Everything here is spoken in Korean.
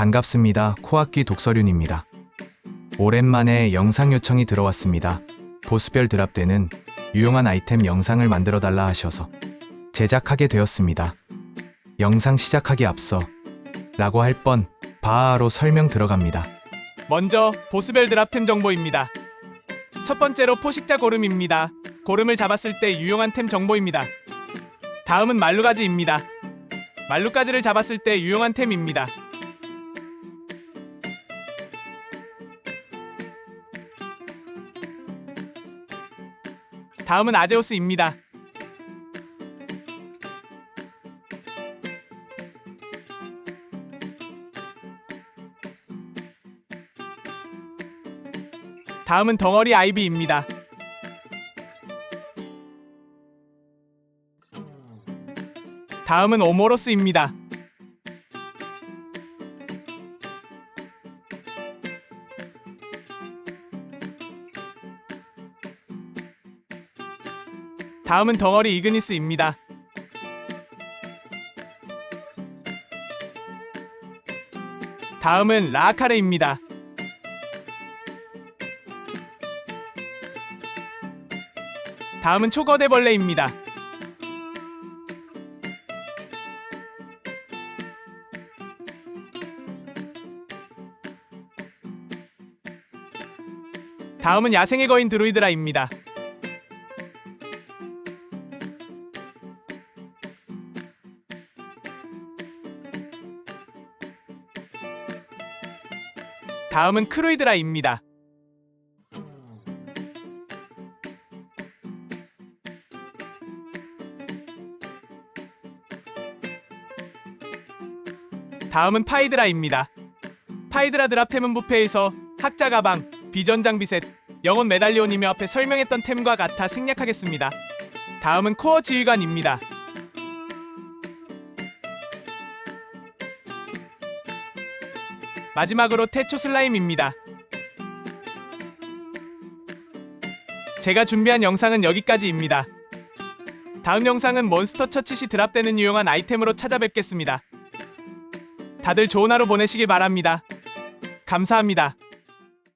반갑습니다. 코악기 독서륜입니다. 오랜만에 영상 요청이 들어왔습니다. 보스별 드랍 때는 유용한 아이템 영상을 만들어 달라 하셔서 제작하게 되었습니다. 영상 시작하기 앞서 라고 할 뻔 바로 설명 들어갑니다. 먼저 보스별 드랍템 정보입니다. 첫 번째로 포식자 고름입니다. 고름을 잡았을 때 유용한 템 정보입니다. 다음은 말루가지입니다. 말루가지를 잡았을 때 유용한 템입니다. 다음은 아제오스입니다. 다음은 덩어리 아이비입니다. 다음은 오모로스입니다. 다음은 덩어리 이그니스입니다. 다음은 라카르입니다. 다음은 초거대벌레입니다. 다음은 야생의 거인 드루이드라입니다. 다음은 크루이드라입니다. 다음은 파이드라입니다. 파이드라 드랍템은 부페에서 학자 가방, 비전 장비 셋, 영혼 메달리온이며 앞에 설명했던 템과 같아 생략하겠습니다. 다음은 코어 지휘관입니다. 마지막으로 태초 슬라임입니다. 제가 준비한 영상은 여기까지입니다. 다음 영상은 몬스터 처치 시 드랍되는 유용한 아이템으로 찾아뵙겠습니다. 다들 좋은 하루 보내시길 바랍니다. 감사합니다.